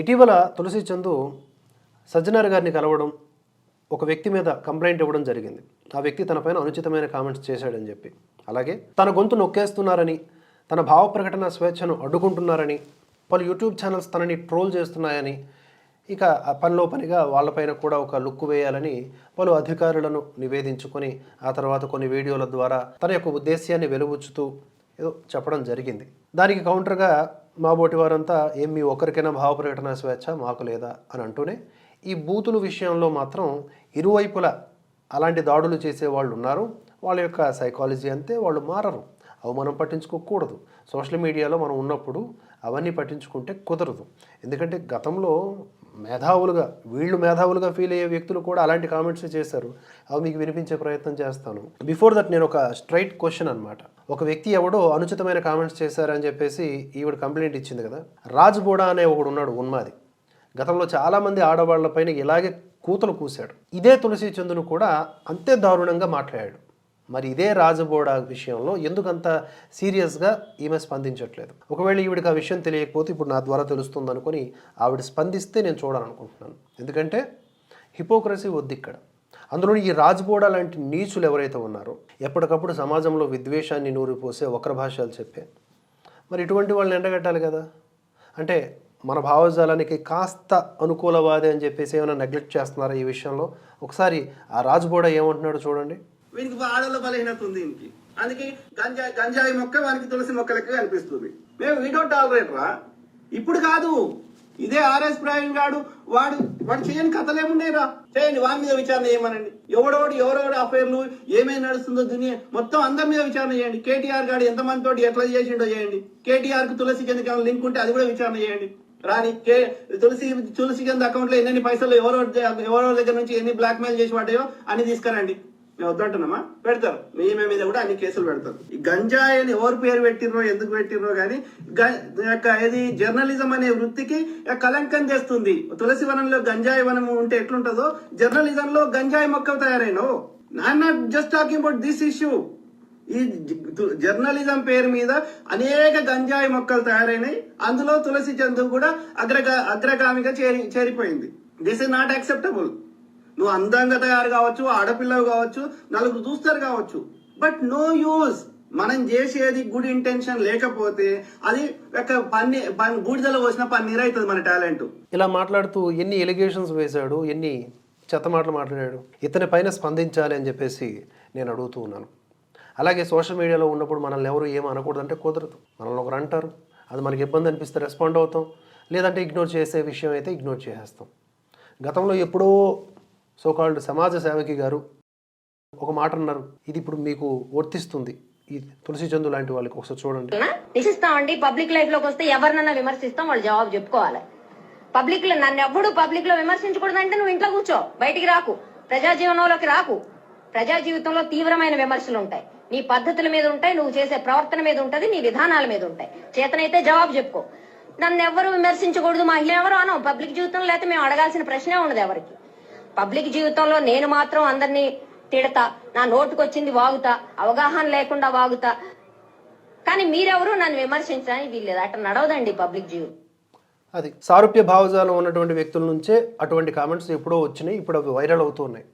ఇటీవల తులసి చందు సజ్జనార్ గారిని కలవడం ఒక వ్యక్తి మీద కంప్లైంట్ ఇవ్వడం జరిగింది. ఆ వ్యక్తి తనపైన అనుచితమైన కామెంట్స్ చేశాడని చెప్పి. అలాగే తన గొంతు నొక్కేస్తున్నారని తన భావ ప్రకటన స్వేచ్ఛను అడ్డుకుంటున్నారని పలు యూట్యూబ్ ఛానల్స్ తనని ట్రోల్ చేస్తున్నాయని ఇక పనిలో పనిగా వాళ్ళపైన కూడా ఒక లుక్ వేయాలని పలు అధికారులను నివేదించుకొని ఆ తర్వాత కొన్ని వీడియోల ద్వారా తన యొక్క ఉద్దేశ్యాన్ని వెలుబుచ్చుతూ ఏదో చెప్పడం జరిగింది. దానికి కౌంటర్గా మా బోటి వారంతా ఏం మీ ఒక్కరికైనా భావ ప్రకటన స్వేచ్ఛ? మాకు లేదా? అని అంటూనే ఈ బూతుల విషయంలో మాత్రం ఇరువైపుల అలాంటి దాడులు చేసే వాళ్ళు ఉన్నారు. వాళ్ళ యొక్క సైకాలజీ అంతే వాళ్ళు మారరు. అవి మనం పట్టించుకోకూడదు. సోషల్ మీడియాలో మనం ఉన్నప్పుడు అవన్నీ పట్టించుకుంటే కుదరదు. ఎందుకంటే గతంలో మేధావులుగా వీళ్ళు మేధావులుగా ఫీల్ అయ్యే వ్యక్తులు కూడా అలాంటి కామెంట్స్ చేశారు? అవి మీకు వినిపించే ప్రయత్నం చేస్తాను. బిఫోర్ దట్ నేను ఒక స్ట్రైట్ క్వశ్చన్ అనమాట ఒక వ్యక్తి ఎవడో అనుచితమైన కామెంట్స్ చేశారని చెప్పేసి ఈవిడ కంప్లైంట్ ఇచ్చింది కదా? రాజ్ బోడా అనే ఒకడు ఉన్నాడు ఉన్మాది. గతంలో చాలామంది ఆడవాళ్ళపైన ఇలాగే కూతలు కూశాడు. ఇదే తులసి చందును కూడా అంతే దారుణంగా మాట్లాడాడు. మరి ఇదే రాజబోడ విషయంలో ఎందుకంత సీరియస్గా ఈమె స్పందించట్లేదు. ఒకవేళ ఈవిడికి ఆ విషయం తెలియకపోతే ఇప్పుడు నా ద్వారా తెలుస్తుంది అనుకొని ఆవిడ స్పందిస్తే నేను చూడాలనుకుంటున్నాను. ఎందుకంటే హిపోక్రసీ వద్దు ఇక్కడ. అందులో ఈ రాజ్బోడ లాంటి నీచులు ఎవరైతే ఉన్నారో ఎప్పటికప్పుడు సమాజంలో విద్వేషాన్ని నూరిపోసే ఒకరి భాషలు చెప్పే మరి ఇటువంటి వాళ్ళని ఎండగట్టాలి కదా? అంటే మన భావజాలానికి కాస్త అనుకూలవాదే అని చెప్పేసి ఏమైనా నెగ్లెక్ట్ చేస్తున్నారా ఈ విషయంలో? ఒకసారి ఆ రాజ్బోడ ఏమంటున్నాడో చూడండి. వీనికి ఆడల బలహీనత ఉంది దీనికి అందుకే గంజాయి గంజాయి మొక్క వానికి తులసి మొక్క లెక్క కనిపిస్తుంది. మేము వీ డోంట్ టాలరేట్ రా ఇప్పుడు కాదు. ఇదే ఆర్ఎస్ ప్రవీణ్ గాడు వాడు వాడు చేయని కథలు చేయండి వాని మీద విచారణ చేయమనండి. ఎవడోడు ఎవరెవడు అఫైర్లు ఏమేమి నడుస్తుందో దునియా. మొత్తం అందరి మీద విచారణ చేయండి. కేటీఆర్ గాడు ఎంతమంది తోటి ఎట్లా చేసిండో చేయండి. కేటీఆర్కు తులసి కింద లింక్ ఉంటే అది కూడా విచారణ చేయండి. రాని కే తులసి తులసి కింద అకౌంట్లో ఎన్ని పైసలు ఎవరో ఎవరో దగ్గర నుంచి ఎన్ని బ్లాక్మెయిల్ చేసి పడ్డాయో అని తీసుకురండి. మేము వద్దంటున్నామా? పెడతారు. మేమే మీద కూడా అన్ని కేసులు పెడతారు. ఈ గంజాయి అని ఎవరు పేరు పెట్టినో ఎందుకు పెట్టినో కానీ యొక్క ఇది జర్నలిజం అనే వృత్తికి కలంకం చేస్తుంది తులసి వనంలో గంజాయి వనం ఉంటే ఎట్లుంటుందో జర్నలిజం లో గంజాయి మొక్క తయారైనవు. నాన్న not just talking about this issue ఈ జర్నలిజం పేరు మీద అనేక గంజాయి మొక్కలు తయారైనాయి. అందులో తులసి చందు కూడా అగ్రగా అగ్రగామిగా చేరి చేరిపోయింది. దిస్ ఇస్ నాట్ యాక్సెప్టబుల్ నువ్వు అందంగా తయారు కావచ్చు ఆడపిల్లలు కావచ్చు నలుగురు చూస్తారు కావచ్చు. బట్ నో యూజ్ మనం చేసేది గుడ్ ఇంటెన్షన్ లేకపోతే అది ఒక పన్ని పన్- బూడిదలో పోసిన పన్నీర్ అవుతుంది మన టాలెంట్. ఇలా మాట్లాడుతూ ఎన్ని ఎలిగేషన్స్ వేశాడు ఎన్ని చెత్త మాటలు మాట్లాడాడు ఇతని పైన స్పందించాలి అని చెప్పేసి నేను అడుగుతూ ఉన్నాను. అలాగే సోషల్ మీడియాలో ఉన్నప్పుడు మనల్ని ఎవరు ఏం అనకూడదంటే కుదరదు. మనల్ని ఒకరు అంటారు. అది మనకి ఇబ్బంది అనిపిస్తే రెస్పాండ్ అవుతాం. లేదంటే ఇగ్నోర్ చేసే విషయం అయితే ఇగ్నోర్ చేసేస్తాం. గతంలో ఎప్పుడో సోకాళ్ళు సమాజ సేవకి గారు ఒక మాట అన్నారు. ఇది ఇప్పుడు మీకు వర్తిస్తుంది. ఈ తులసి చందు లాంటి వాళ్ళకి ఒకసారి చూడండి. నిశిస్తామండి. పబ్లిక్ లైఫ్లోకి వస్తే ఎవరినన్నా విమర్శిస్తాం వాళ్ళు జవాబు చెప్పుకోవాలి. పబ్లిక్లో నన్ను ఎవడు పబ్లిక్లో విమర్శించకూడదంటే నువ్వు ఇంట్లో కూర్చో బయటికి రాకు. ప్రజా జీవనంలోకి రాకు. ప్రజా జీవితంలో తీవ్రమైన విమర్శలు ఉంటాయి. నీ పద్ధతుల మీద ఉంటాయి నువ్వు చేసే ప్రవర్తన మీద ఉంటది నీ విధానాల మీద ఉంటాయి. చేతనైతే జవాబు చెప్పుకో. నన్ను ఎవరు విమర్శించకూడదు మహిళ ఎవరు అనం పబ్లిక్ జీవితంలో అయితే మేము అడగాల్సిన ప్రశ్నే ఉండదు ఎవరికి. పబ్లిక్ జీవితంలో నేను మాత్రం అందరినీ తిడతా నా నోటుకొచ్చింది వాగుతా అవగాహన లేకుండా వాగుతా. కానీ మీరెవరు నన్ను విమర్శించడానికి వీల్లేదు. అట్లా నడవదండి పబ్లిక్ జీవితం. అది సారూప్య భావజాలం ఉన్నటువంటి వ్యక్తుల నుంచే అటువంటి కామెంట్స్ ఎప్పుడో వచ్చినాయి ఇప్పుడు అవి వైరల్ అవుతున్నాయి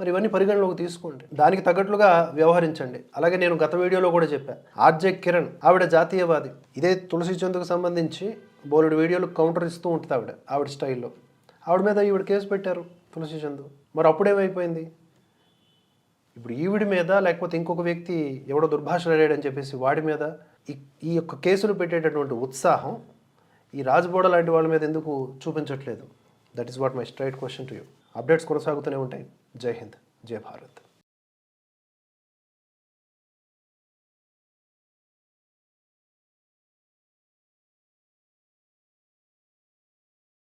మరి ఇవన్నీ పరిగణలోకి తీసుకోండి. దానికి తగ్గట్లుగా వ్యవహరించండి. అలాగే నేను గత వీడియోలో కూడా చెప్పాను ఆర్జే కిరణ్ ఆవిడ జాతీయవాది. ఇదే తులసి చందుకు సంబంధించి బోలుడు వీడియోలు కౌంటర్ ఇస్తూ ఉంటుంది ఆవిడ ఆవిడ స్టైల్లో. ఆవిడ మీద ఈవిడ కేసు పెట్టారు. తులసి చందు. మరి అప్పుడేమైపోయింది? ఇప్పుడు ఈవిడి మీద లేకపోతే ఇంకొక వ్యక్తి ఎవడో దుర్భాషలాడాడని చెప్పేసి వాడి మీద ఈ ఈ యొక్క కేసులు పెట్టేటటువంటి ఉత్సాహం ఈ రాజబోడ లాంటి వాళ్ళ మీద ఎందుకు చూపించట్లేదు? That is what my straight question to you updates కొనసాగుతూనే ఉంటాయి. జై హింద్. జై భారత్.